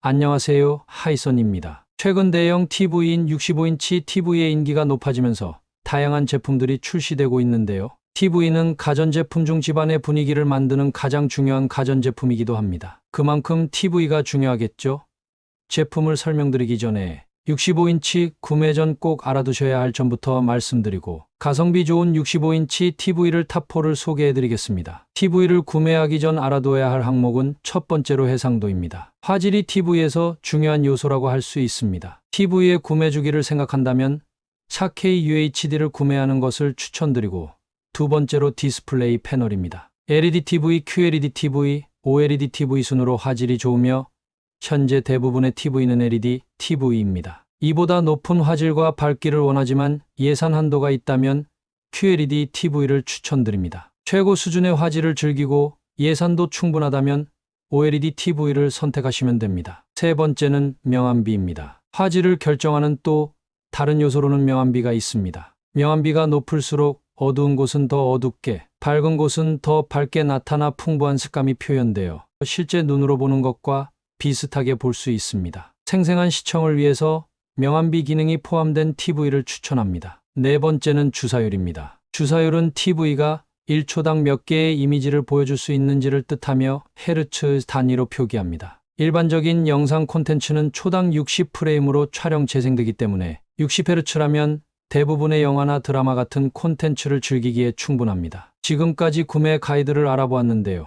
안녕하세요. 하이선입니다. 최근 대형 TV인 65인치 TV의 인기가 높아지면서 다양한 제품들이 출시되고 있는데요. TV는 가전제품 중 집안의 분위기를 만드는 가장 중요한 가전제품이기도 합니다. 그만큼 TV가 중요하겠죠? 제품을 설명드리기 전에 65인치 구매 전 꼭 알아두셔야 할 점부터 말씀드리고 가성비 좋은 65인치 TV를 탑4를 소개해 드리겠습니다. TV를 구매하기 전 알아둬야 할 항목은 첫 번째로 해상도입니다. 화질이 TV에서 중요한 요소라고 할 수 있습니다. TV의 구매 주기를 생각한다면 4K UHD를 구매하는 것을 추천드리고 두 번째로 디스플레이 패널입니다. LED TV, QLED TV, OLED TV 순으로 화질이 좋으며 현재 대부분의 TV는 LED TV입니다. 이보다 높은 화질과 밝기를 원하지만 예산 한도가 있다면 QLED TV를 추천드립니다. 최고 수준의 화질을 즐기고 예산도 충분하다면 OLED TV를 선택하시면 됩니다. 세 번째는 명암비입니다. 화질을 결정하는 또 다른 요소로는 명암비가 있습니다. 명암비가 높을수록 어두운 곳은 더 어둡게, 밝은 곳은 더 밝게 나타나 풍부한 색감이 표현되어 실제 눈으로 보는 것과 비슷하게 볼 수 있습니다. 생생한 시청을 위해서 명암비 기능이 포함된 TV를 추천합니다. 네 번째는 주사율입니다. 주사율은 TV가 1초당 몇 개의 이미지를 보여줄 수 있는지를 뜻하며 헤르츠 단위로 표기합니다. 일반적인 영상 콘텐츠는 초당 60프레임으로 촬영 재생되기 때문에 60Hz라면 대부분의 영화나 드라마 같은 콘텐츠를 즐기기에 충분합니다. 지금까지 구매 가이드를 알아보았는데요.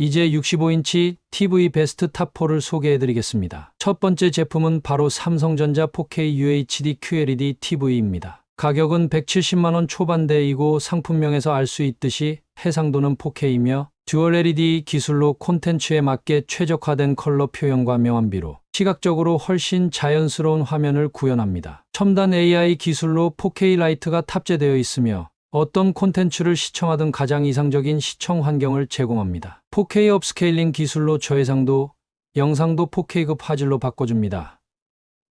이제 65인치 TV 베스트 탑4를 소개해 드리겠습니다. 첫 번째 제품은 바로 삼성전자 4K UHD QLED TV입니다. 가격은 170만원 초반대이고 상품명에서 알 수 있듯이 해상도는 4K이며 듀얼 LED 기술로 콘텐츠에 맞게 최적화된 컬러 표현과 명암비로 시각적으로 훨씬 자연스러운 화면을 구현합니다. 첨단 AI 기술로 4K 라이트가 탑재되어 있으며 어떤 콘텐츠를 시청하든 가장 이상적인 시청 환경을 제공합니다. 4K 업스케일링 기술로 저해상도, 영상도 4K급 화질로 바꿔줍니다.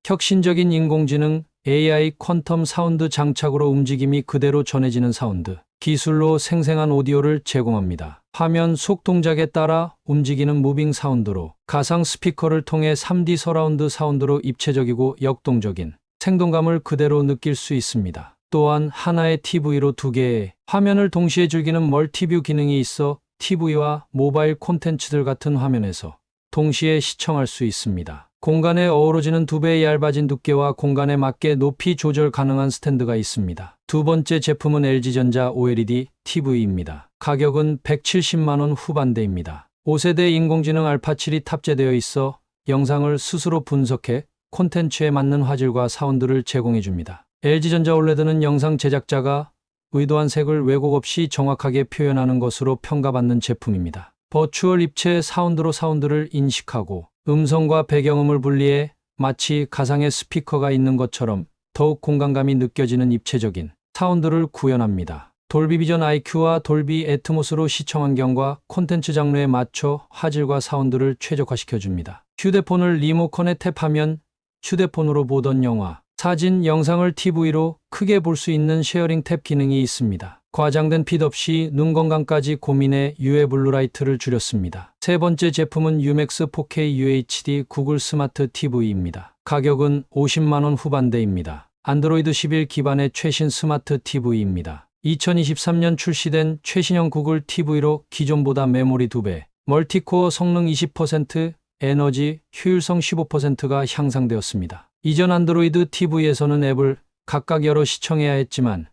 혁신적인 인공지능 AI 퀀텀 사운드 장착으로 움직임이 그대로 전해지는 사운드 기술로 생생한 오디오를 제공합니다. 화면 속 동작에 따라 움직이는 무빙 사운드로 가상 스피커를 통해 3D 서라운드 사운드로 입체적이고 역동적인 생동감을 그대로 느낄 수 있습니다. 또한 하나의 TV로 두 개의 화면을 동시에 즐기는 멀티뷰 기능이 있어 TV와 모바일 콘텐츠들 같은 화면에서 동시에 시청할 수 있습니다. 공간에 어우러지는 두 배의 얇아진 두께와 공간에 맞게 높이 조절 가능한 스탠드가 있습니다. 두 번째 제품은 LG전자 OLED TV입니다. 가격은 170만원 후반대입니다. 5세대 인공지능 알파7이 탑재되어 있어 영상을 스스로 분석해 콘텐츠에 맞는 화질과 사운드를 제공해 줍니다. LG전자 OLED는 영상 제작자가 의도한 색을 왜곡 없이 정확하게 표현하는 것으로 평가받는 제품입니다. 버추얼 입체 사운드로 사운드를 인식하고 음성과 배경음을 분리해 마치 가상의 스피커가 있는 것처럼 더욱 공간감이 느껴지는 입체적인 사운드를 구현합니다. 돌비 비전 IQ와 돌비 애트모스로 시청 환경과 콘텐츠 장르에 맞춰 화질과 사운드를 최적화시켜 줍니다. 휴대폰을 리모컨에 탭하면 휴대폰으로 보던 영화, 사진, 영상을 TV로 크게 볼 수 있는 쉐어링 탭 기능이 있습니다. 과장된 핏 없이 눈 건강까지 고민해 UV 블루라이트를 줄였습니다. 세 번째 제품은 유맥스 4K UHD 구글 스마트 TV입니다. 가격은 50만원 후반대입니다. 안드로이드 11 기반의 최신 스마트 TV입니다. 2023년 출시된 최신형 구글 TV로 기존보다 메모리 2배, 멀티코어 성능 20%, 에너지 효율성 15%가 향상되었습니다. 이전 안드로이드 TV에서는 앱을 각각 열어 시청해야 했지만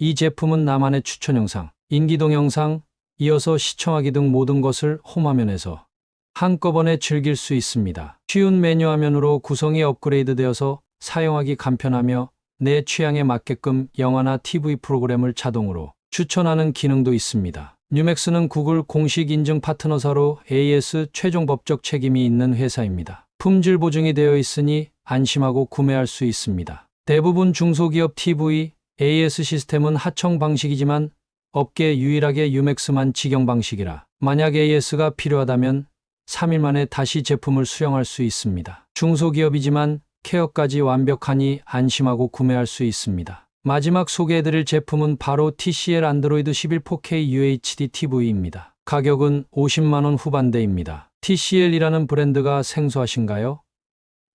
이 제품은 나만의 추천 영상, 인기 동영상, 이어서 시청하기 등 모든 것을 홈화면에서 한꺼번에 즐길 수 있습니다. 쉬운 메뉴 화면으로 구성이 업그레이드되어서 사용하기 간편하며 내 취향에 맞게끔 영화나 TV 프로그램을 자동으로 추천하는 기능도 있습니다. 뉴맥스는 구글 공식 인증 파트너사로 AS 최종 법적 책임이 있는 회사입니다. 품질 보증이 되어 있으니 안심하고 구매할 수 있습니다. 대부분 중소기업 TV, AS 시스템은 하청 방식이지만 업계 유일하게 유맥스만 직영 방식이라 만약 AS가 필요하다면 3일 만에 다시 제품을 수령할 수 있습니다. 중소기업이지만 케어까지 완벽하니 안심하고 구매할 수 있습니다. 마지막 소개해드릴 제품은 바로 TCL 안드로이드 11 4K UHD TV입니다. 가격은 50만원 후반대입니다. TCL이라는 브랜드가 생소하신가요?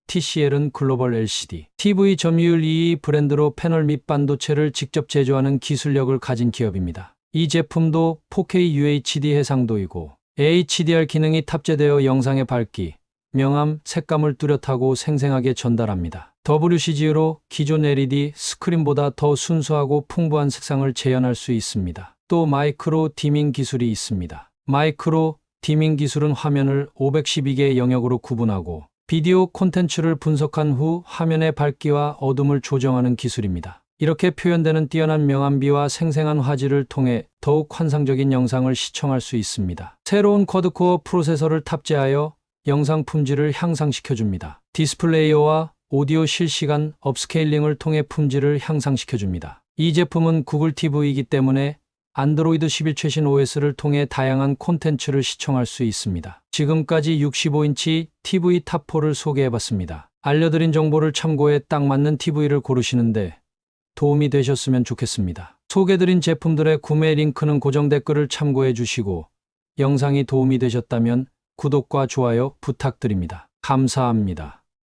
TCL은 글로벌 LCD, TV 점유율 2위 브랜드로 패널 및 반도체를 직접 제조하는 기술력을 가진 기업입니다. 이 제품도 4K UHD 해상도이고 HDR 기능이 탑재되어 영상의 밝기, 명암, 색감을 뚜렷하고 생생하게 전달합니다. WCG로 기존 LED 스크린보다 더 순수하고 풍부한 색상을 재현할 수 있습니다. 또 마이크로 디밍 기술이 있습니다. 마이크로 디밍 기술은 화면을 512개의 영역으로 구분하고 비디오 콘텐츠를 분석한 후 화면의 밝기와 어둠을 조정하는 기술입니다. 이렇게 표현되는 뛰어난 명암비와 생생한 화질을 통해 더욱 환상적인 영상을 시청할 수 있습니다. 새로운 쿼드코어 프로세서를 탑재하여 영상 품질을 향상시켜줍니다. 디스플레이어와 오디오 실시간 업스케일링을 통해 품질을 향상시켜줍니다. 이 제품은 구글 TV이기 때문에 안드로이드 11 최신 OS를 통해 다양한 콘텐츠를 시청할 수 있습니다. 지금까지 65인치 TV 탑4를 소개해봤습니다. 알려드린 정보를 참고해 딱 맞는 TV를 고르시는데 도움이 되셨으면 좋겠습니다. 소개드린 제품들의 구매 링크는 고정 댓글을 참고해 주시고 영상이 도움이 되셨다면 구독과 좋아요 부탁드립니다. 감사합니다.